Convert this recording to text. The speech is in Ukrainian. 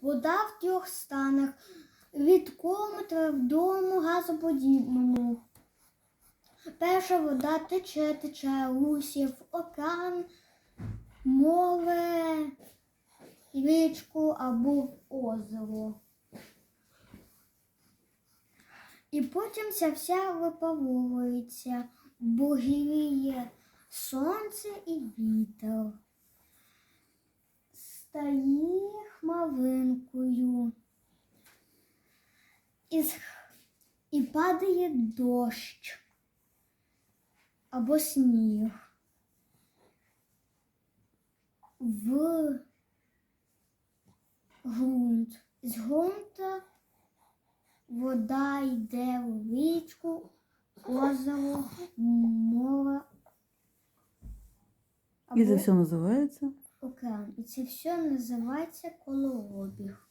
Вода в трьох станах рідкому, твердому, газоподібному. Перша вода тече, тече, русів, океан, море, річку або озеро. І потім ця вся випаровується, бо гріє сонце і вітер. Стає хмаринкою. І, і падає дощ або сніг. В ґрунт. З ґрунта вода йде в річку, озеро, море. І це все називається океан. І це все називається колообіг.